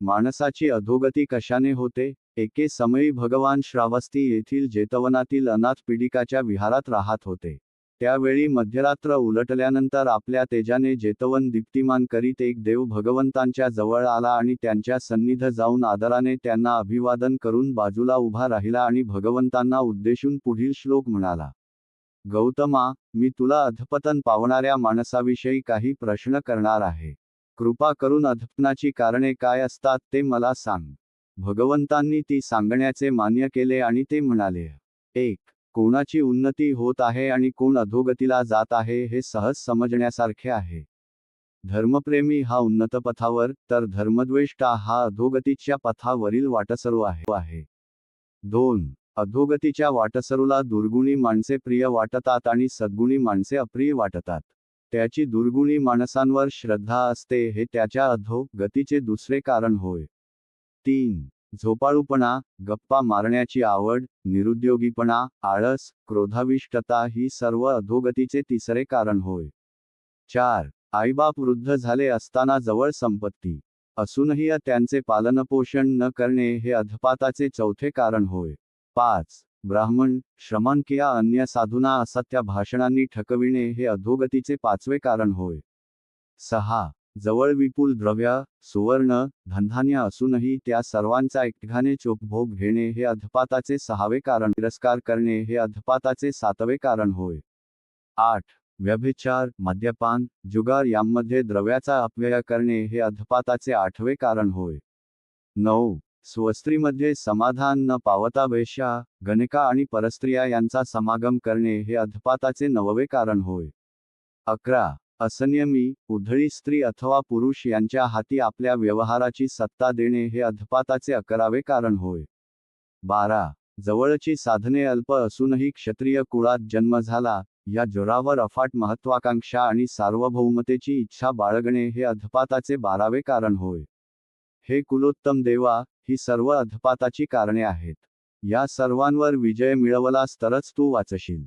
माणसाची अधोगती कशाने होते? एके समयी भगवान श्रावस्ती येथील जेतवनातील अनाथ पीडिकाच्या विहारात राहत होते. त्यावेळी मध्यरात्र उलटल्यानंतर आपल्या तेजाने जेतवन दीप्तिमान करीत एक देव भगवंतांच्या जवळ आला आणि त्यांच्या सन्निध जाऊन आदराने त्यांना अभिवादन करून बाजूला उभा राहिला आणि भगवंतांना उद्देशून पुढील श्लोक म्हणाला गौतमा मी तुला अधपतन पावणाऱ्या माणसाविषयी काही प्रश्न करणार आहे. कृपा करून अधपणाची कारणे काय असतात ते मला सांग. भगवंतांनी ती सांगण्याचे मान्य केले आणि ते म्हणाले एक कोणाची उन्नती होत आहे आणि कोण अधोगतीला जात आहे हे सहज समजण्यासारखे आहे. धर्मप्रेमी हा उन्नत पथावर तर धर्मद्वेष्टा हा अधोगतीच्या पथावरील वाटसरू आहे. दोन अधोगतीच्या वाटसरूला दुर्गुणी माणसे प्रिय वाटतात आणि सद्गुणी माणसे अप्रिय वाटतात. त्याची दुर्गुणी माणसांवर श्रद्धा असते हे त्याच्या अधो गतीचे दुसरे कारण होय. तीन झोपाळूपणा गप्पा मारण्याची आवड निरुद्योगीपणा आळस क्रोधाविष्टता ही सर्व अधोगतीचे तिसरे कारण होय. चार आईबाप वृद्ध झाले असताना जवळ संपत्ती. असूनही त्यांचे पालनपोषण न करणे हे अधपाताचे चौथे कारण होय. पाच ब्राह्मण श्रमण किया अन्य साधूना असत्य भाषणांनी ठकविणे हे अधोगतीचे पाचवे कारण होय. सहा. जवळ विपुल द्रव्य सुवर्ण धनधान्य असूनही त्या सर्वांचा एकघाने चोपभोग घेणे हे अधपाताचे सहावे कारण तिरस्कार करणे हे अधपाताचे सातवे कारण होय. आठ. व्यभिचार मद्यपान जुगार यांमध्ये द्रव्याचा अपव्यय करणे हे अधपाताचे आठवे कारण होय. नऊ. स्वस्त्रीमध्ये समाधान न पावता वेश्या गणिका आणि परस्त्रिया यांचा समागम करणे हे अधपाताचे नववे कारण होय. अकरा. असंयमी उधळी स्त्री अथवा पुरुष यांच्या हाती आपल्या व्यवहाराची सत्ता देणे हे अधपाताचे अकरावे कारण होय. बारा. जवळची साधने अल्प असूनही क्षत्रिय कुळात जन्म झाला या जोरावर अफाट महत्वाकांक्षा आणि सार्वभौमतेची इच्छा बाळगणे हे अधपाताचे बारावे कारण होय. हे कुलोत्तम देवा ही सर्व अधपाताची कारणे आहेत. या सर्वांवर विजय मिळवलास तरच तू वाचशील.